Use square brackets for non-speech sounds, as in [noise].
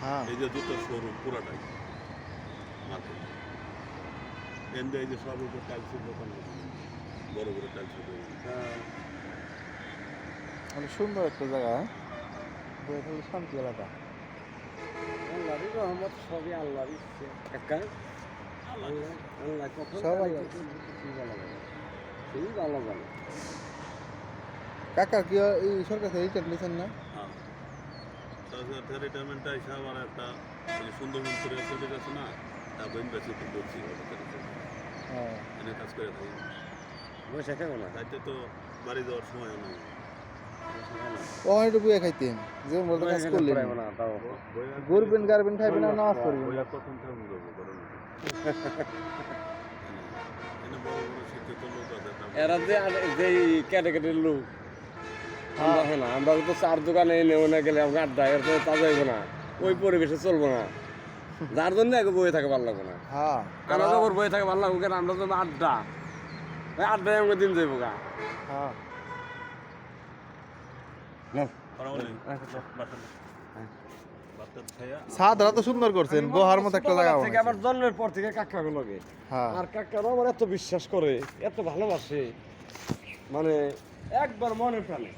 হ্যাঁ। এই যে জুতোর শোরুম পুরাটাই। এন্ডে এই যে সব উপর টাইলসের দোকান। বড় বড় টাইলসের দোকান। অনেক সুন্দর একটা জায়গা হ্যাঁ? বইয়ে থাকলে শান্তি এলাকা। আল্লাহরই রহমত সবই আল্লাহর ইচ্ছে। কাকা আল্লাহ আল্লাহ কখন সব আল্লাহ। কিছু ভালো ভালো জানে। কাকার কি এই সরকার থেকে রিটার্ন নিয়েছেন না? থেকে রিটায়ারমেন্টটা এসে আবার একটা যে সুন্দরবন করে চলে গেছে না তারপর ইনভেস্ট করছি এনে কাজ করে থাকি। বসে থাকো না তাইতে তো বাড়ি যাওয়ার সময় নেই ও একটু খাইতেন। যে বলতে কাজ করলেন। না গারবেন খাইবেন আর নামাজ পড়বেন। কখন [laughs] তারপর এরা যে যে ক্যাটাগরির লোক আমরা হ্যাঁ না আমরা তো চার দোকানে এনে ওনে গেলে আমরা আড্ডা এর তো তা যাইবো না। ওই পরিবেশে চলবো না। যার জন্য আগে বয়ে থাকে ভালো লাগবে না। হ্যাঁ। আমরা যখন বয়ে থাকে ভালো লাগবে কেন? আমরা তো আড্ডা। ওই আড্ডায় আমাকে দিন যাইবো গা। হ্যাঁ। তো। সুন্দর করছেন গোহার মতো একটা জায়গা থেকে আমার জন্মের পর থেকে কাকা গুলোকে হ্যাঁ। আর কাকারও আমার এত বিশ্বাস করে এত ভালোবাসে। মানে একবার মনে প্রাণে।